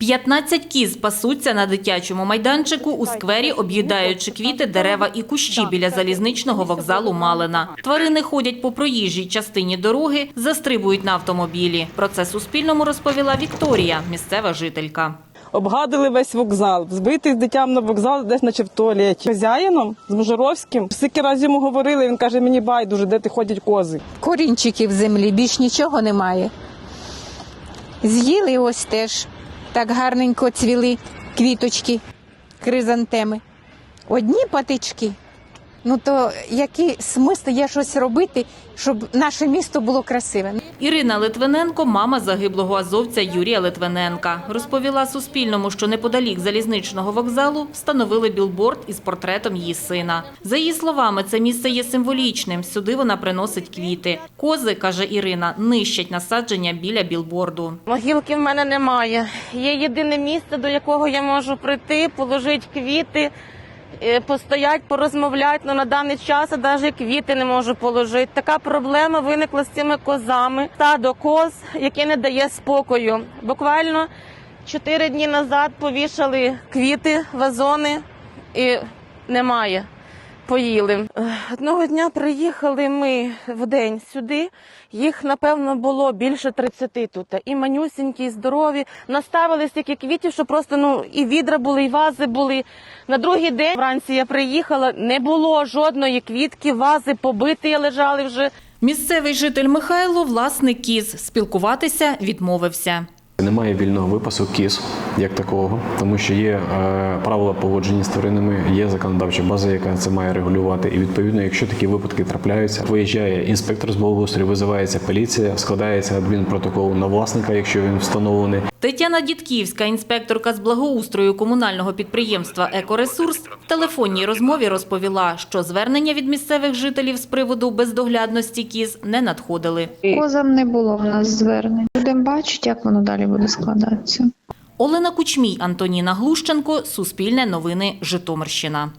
15 кіз пасуться на дитячому майданчику у сквері, об'їдаючи квіти, дерева і кущі біля залізничного вокзалу Малина. Тварини ходять по проїжджій частині дороги, застрибують на автомобілі. Про це Суспільному розповіла Вікторія, місцева жителька. Обгадили весь вокзал, збитий з дитям на вокзал десь наче в туалеті. Хазяїном з Мужоровським. Скільки разів йому говорили, він каже, мені байдуже, де ти ходять кози. корінчики в землі, більш нічого немає. З'їли ось теж. Так гарненько цвіли квіточки, кризантеми. Одні патички. Ну то який смисл є щось робити, щоб наше місто було красиве? Ірина Литвиненко, мама загиблого азовця Юрія Литвиненка, розповіла Суспільному, що неподалік залізничного вокзалу встановили білборд із портретом її сина. За її словами, це місце є символічним. Сюди вона приносить квіти. Кози, каже Ірина, нищать насадження біля білборду. Могилки в мене немає. Є єдине місце, до якого я можу прийти, положити квіти, постоять, порозмовляють, але на даний час я навіть квіти не можу положити. Така проблема виникла з цими козами. Стадо коз, яке не дає спокою. Буквально чотири дні назад повішали квіти, вазони і немає. Поїли. Одного дня приїхали ми в день сюди. Їх, напевно, було більше 30 тут. І манюсінькі, і здорові. Наставили стільки квітів, що просто ну і відра були, і вази були. На другий день вранці я приїхала, не було жодної квітки, вази побиті лежали вже. Місцевий житель Михайло, власник кіз, спілкуватися відмовився. Немає вільного випасу кіз як такого, тому що є е, правила поводження з тваринами, є законодавча база, яка це має регулювати. І відповідно, якщо такі випадки трапляються, виїжджає інспектор з благоустрою, визивається поліція, складається адмінпротокол на власника, якщо він встановлений. Тетяна Дідківська, інспекторка з благоустрою комунального підприємства «Екоресурс», в телефонній розмові розповіла, що звернення від місцевих жителів з приводу бездоглядності кіз не надходили. Козам не було в нас звернень. Будемо бачити, як воно далі буде складатися. Олена Кучмій, Антоніна Глущенко, Суспільне новини, Житомирщина.